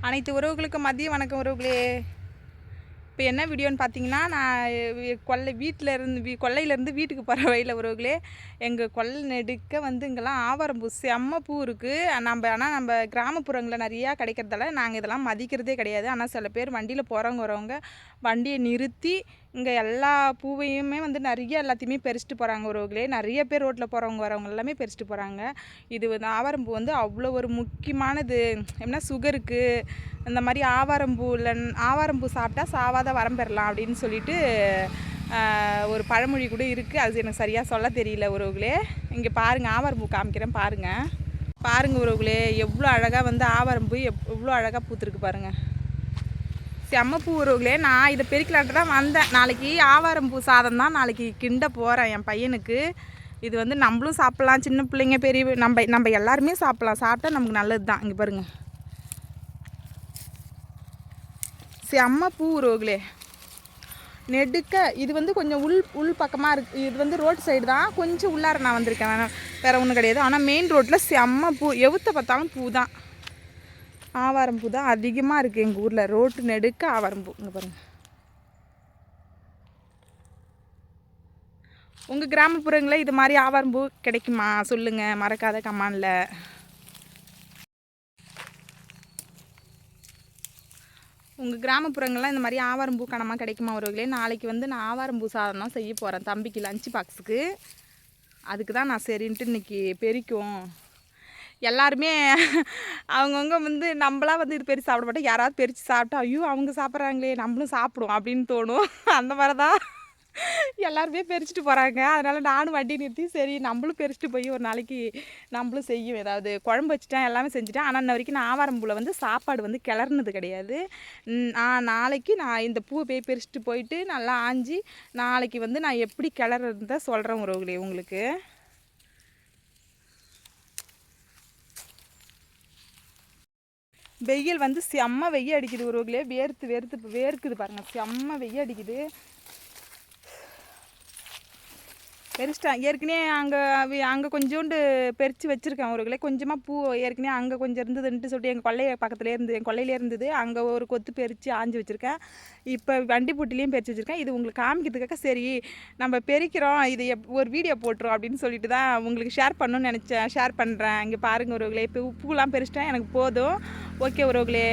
அனைத்து உறவுகளுக்கும் மதிய வணக்கம் உறவுகளே. இப்போ என்ன வீடியோன்னு பார்த்தீங்கன்னா நான் கொள்ளை கொல்லை வீட்டில் இருந்து வீ கொல்லையிலேருந்து வீட்டுக்கு போகிற வழியில் உறவுகளே எங்கள் கொல்லை நெடுக்க வந்து இங்கெல்லாம் ஆவாரம்பூ செம்ம பூ இருக்குது நம்ம ஆனால் நம்ம கிராமப்புறங்களில் நிறையா கிடைக்கிறதால நாங்கள் இதெல்லாம் மதிக்கிறதே கிடையாது. ஆனால் சில பேர் வண்டியில் போகிறவங்க வரவங்க வண்டியை நிறுத்தி இங்கே எல்லா பூவையுமே வந்து நிறைய எல்லாத்தையுமே பறிச்சுட்டு போகிறாங்க உறவுகளே. நிறைய பேர் ரோட்டில் போகிறவங்க வரவங்க எல்லாமே பறிச்சுட்டு போகிறாங்க இது வந்து ஆவாரம்பூ வந்து அவ்வளோ ஒரு முக்கியமானது. என்ன சுகருக்கு இந்த மாதிரி ஆவாரம்பூவில் ஆவாரம்பூ சாப்பிட்டா சாவாத வரம் பெறலாம் அப்படின்னு சொல்லிட்டு ஒரு பழமொழி கூட இருக்குது அது எனக்கு சரியாக சொல்ல தெரியல உறவுகளே. இங்கே பாருங்கள் ஆவாரம்பூ காமிக்கிறேன் பாருங்கள் பாருங்கள் உறவுகளே எவ்வளோ அழகாக வந்து ஆவாரம்பூ எவ் எவ்வளோ அழகாக பூத்துருக்கு பாருங்கள் செம்மப்பூ உறவுகளே நான் இதை பெருக்கலான்ட்டு தான் வந்தேன். நாளைக்கு ஆவாரம்பூ சாதம் தான் நாளைக்கு கிண்ட போகிறேன் என் பையனுக்கு. இது வந்து நம்மளும் சாப்பிட்லாம் சின்ன பிள்ளைங்க பெரிய நம்ம நம்ம எல்லாருமே சாப்பிட்லாம். சாப்பிட்டா நமக்கு நல்லது தான் இங்கே பாருங்கள் செம்ம பூ உறவுகளே நெடுக்க இது வந்து கொஞ்சம் உள் உள் பக்கமாக இருக்கு. இது வந்து ரோட் சைடு தான். கொஞ்சம் உள்ளார நான் வந்திருக்கேன். வேணாம் வேறு ஒன்றும் கிடையாது. ஆனால் மெயின் ரோட்டில் செம்ம பூ எவுத்த பார்த்தாலும் பூ தான். ஆவாரம் பூ தான் அதிகமாக இருக்குது எங்கள் ஊரில். ரோட்டு நெடுக்க ஆவாரம் பூ. இங்கே பாருங்கள் உங்கள் கிராமப்புறங்களில் இது மாதிரி ஆவாரம் பூ கிடைக்குமா? சொல்லுங்கள் மறக்காத கமானில் உங்கள் கிராமப்புறங்கள்லாம் இந்த மாதிரி ஆவாரம் பூ கணமாக கிடைக்குமா ஒருவர்களே நாளைக்கு வந்து நான் ஆவாரம்பூ சாதம் தான் செய்ய போகிறேன் தம்பிக்கு லஞ்ச் பாக்ஸுக்கு அதுக்கு தான் நான் சரின்ட்டு இன்னைக்கு பெரிக்கும். எல்லாருமே அவங்கவுங்க வந்து நம்மளாம் வந்து இது பெருசு சாப்பிட மாட்டோம். யாராவது பெருச்சு சாப்பிட்டா ஐயோ அவங்க சாப்பிட்றாங்களே நம்மளும் சாப்பிடுவோம் அப்படின்னு தோணும். அந்த மாதிரி தான் எல்லாருமே பெரிச்சிட்டு போகிறாங்க அதனால் நானும் வண்டி நிறுத்தி சரி நம்மளும் பெரிச்சிட்டு போய் ஒரு நாளைக்கு நம்மளும் செய்யும் ஏதாவது குழம்பு வச்சுட்டேன் எல்லாமே செஞ்சுட்டேன். ஆனால் இன்ன வரைக்கும் நான் ஆவாரம்பூவில் வந்து சாப்பாடு வந்து கிளறுனது கிடையாது. நான் நாளைக்கு நான் இந்த பூவை போய் பெரிச்சிட்டு போயிட்டு நல்லா ஆஞ்சி நாளைக்கு வந்து நான் எப்படி கிளறத சொல்கிறேன் உறவுகளே உங்களுக்கு. வெயில் வந்து செம்ம வெய்ய அடிக்குது உறவுகளே. வேர்த்து வேர்த்து வேர்க்குது பாருங்கள் செம்ம வெய்ய அடிக்குது. பெருசிட்டேன் ஏற்கனவே அங்கே அங்கே கொஞ்சோண்டு பெருச்சு வச்சுருக்கேன் ஒரு கிலோ. கொஞ்சமாக பூ ஏற்கனவே அங்கே கொஞ்சம் இருந்ததுன்ட்டு சொல்லிட்டு எங்கள் கொள்ளைய பக்கத்துலேயே இருந்து என் கொல்லையிலே இருந்தது. அங்கே ஒரு கொத்து பெருச்சு ஆஞ்சு வச்சுருக்கேன். இப்போ வண்டி பூட்டிலையும் பெருச்சு வச்சுருக்கேன். இது உங்களுக்கு காமிக்கிறதுக்காக சரி நம்ம பெருக்கிறோம் இது எப் ஒரு வீடியோ போட்டுரும் அப்படின்னு சொல்லிட்டு தான் உங்களுக்கு ஷேர் பண்ணணும்னு நினச்சேன். ஷேர் பண்ணுறேன் இங்கே பாருங்கள் உறவுகளே இப்போ பூலாம் பெருச்சிட்டேன். எனக்கு போதும். ஓகே உறவுகளே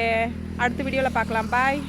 அடுத்த வீடியோவில் பார்க்கலாம். பாய்